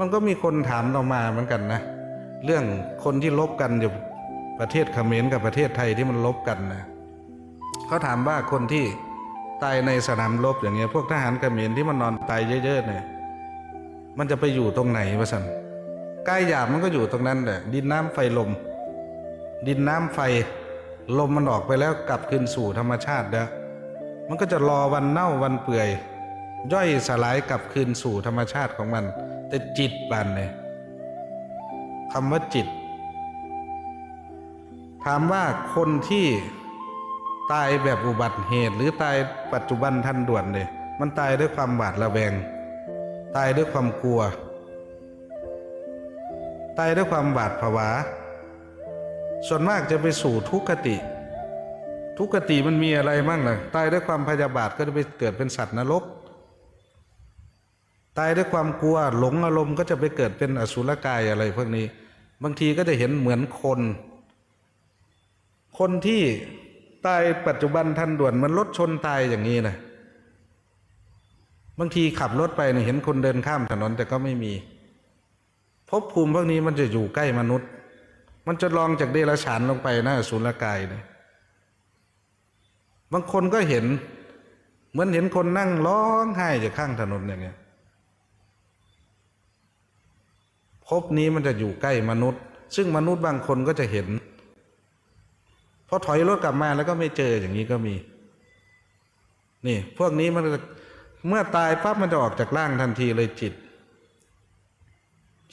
มันก็มีคนถามเรามาเหมือนกันนะ เรื่องคนที่ลบกันอยู่ประเทศเขมรกับประเทศไทยที่มันลบกันนะเขาถามว่าคนที่ตายในสนามรบอย่างเงี้ย พวกทหารเขมรที่มันนอนตายเยอะ ๆ เนี่ย มันจะไปอยู่ตรงไหนวะสันกายหยาบมันก็อยู่ตรงนั้นแหละ ดินน้ำไฟลม ดินน้ำไฟลมมันออกไปแล้วกลับคืนสู่ธรรมชาติแล้วมันก็จะรอวันเน่าวันเปื่อย ย่อยสลายกลับคืนสู่ธรรมชาติของมัน แต่จิตบันเลยคำว่าจิต ถามว่าคนที่ตายแบบอุบัติเหตุ หรือตายปัจจุบันทันด่วนเนี่ยมันตายด้วยความหวาดระแวง ตายด้วยความกลัว ตายด้วยความหวาดผวา ส่วนมากจะไปสู่ทุกขติ ทุกขติมันมีอะไรมั่งล่ะตายด้วยความพยาบาทก็จะไปเกิดเป็นสัตว์นรก ตายด้วยความกลัวหลงอารมณ์ก็จะไปเกิดเป็นอสุรกายอะไรพวกนี้ บางทีก็จะเห็นเหมือนคน คนที่ตายปัจจุบันทันด่วนมันรถชนตายอย่างนี้นะบางทีขับรถไปเนี่ยเห็นคนเดินข้ามถนนแต่ก็ไม่มีภพภูมิพวกนี้มันจะอยู่ใกล้มนุษย์ มันจะลองจากเดรัจฉานลงไปนะอสุรกายเนี่ยบางคนก็เห็น เหมือนเห็นคนนั่งร้องไห้อยู่ข้างถนนอย่างเงี้ย ภพนี้มันจะอยู่ใกล้มนุษย์ ซึ่งมนุษย์บางคนก็จะเห็นพอถอยรถกลับมาแล้วก็ไม่เจออย่างนี้ก็มี นี่ พวกนี้มันเมื่อตายปั๊บมันจะออกจากร่างทันทีเลยจิต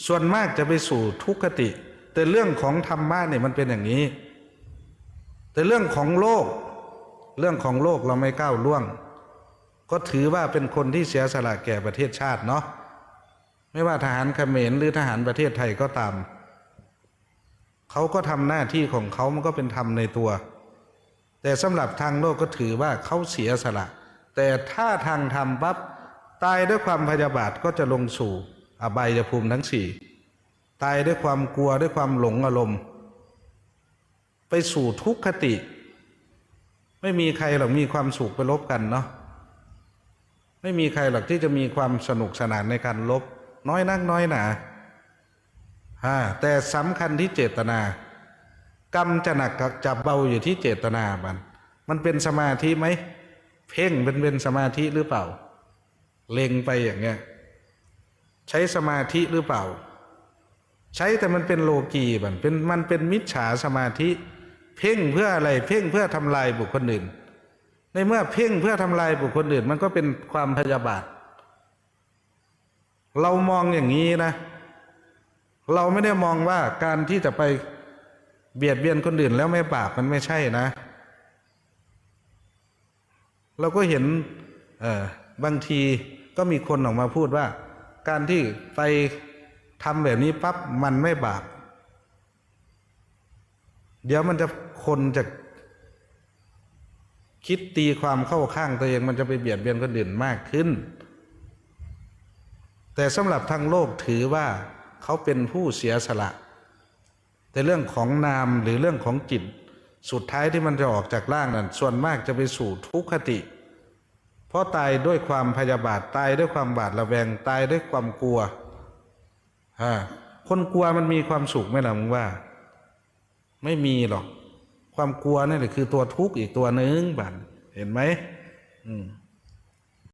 ส่วนมากจะไปสู่ทุกขติ แต่เรื่องของธรรมะเนี่ยมันเป็นอย่างนี้ แต่เรื่องของโลก เรื่องของโลกเราไม่ก้าวล่วง ก็ถือว่าเป็นคนที่เสียสละแก่ประเทศชาติเนาะ ไม่ว่าทหารเขมรหรือทหารประเทศไทยก็ตาม เขาก็ทำหน้าที่ของเขามันก็เป็นธรรมในตัว แต่สำหรับทางโลกก็ถือว่าเขาเสียสละ แต่ถ้าทางธรรมปั๊บตายด้วยความพยาบาทก็จะลงสู่ อบายภูมิทั้งสี่ตายด้วยความกลัวด้วยความหลงอารมณ์ ไปสู่ทุกขติ ไม่มีใครหรอกมีความสุขไปลบกันเนาะไม่มีใครหรอกที่จะมีความสนุกสนานในการลบ น้อยนักน้อยหนาฮะแต่สำคัญที่เจตนา กรรมจะหนักกับจับเบาอยู่ที่เจตนามัน มันเป็นสมาธิไหม เพ่งเป็นเป็นสมาธิหรือเปล่า เล็งไปอย่างเงี้ย ใช้สมาธิหรือเปล่า ใช้แต่มันเป็นโลกีมันเป็นมันเป็นมิจฉาสมาธิ เพ่งเพื่ออะไร เพ่งเพื่อทำลายบุคคลอื่น ในเมื่อเพ่งเพื่อทำลายบุคคลอื่น มันก็เป็นความพยาบาท เรามองอย่างนี้นะ เราไม่ได้มองว่าการที่จะไปเบียดเบียนคนอื่นแล้วไม่บาปมันไม่ใช่นะ เราก็เห็นเออบางทีก็มีคนออกมาพูดว่า การที่ไปทำแบบนี้ปั๊บมันไม่บาปเดี๋ยวมันจะคนจะคิดตีความเข้าข้างตัวเองมันจะไปเบียดเบียนคนอื่นมากขึ้น แต่สำหรับทางโลกถือว่าเขาเป็นผู้เสียสละ แต่เรื่องของนามหรือเรื่องของจิต สุดท้ายที่มันจะออกจากร่างนั้นส่วนมากจะไปสู่ทุกขติ เพราะตายด้วยความพยาบาทตายด้วยความบาดระแวงตายด้วยความกลัวฮะคนกลัวมันมีความสุขไหมล่ะมึงว่า ไม่มีหรอก ความกลัวนี่แหละคือตัวทุกข์อีกตัวหนึ่งบันเห็นไหมอืม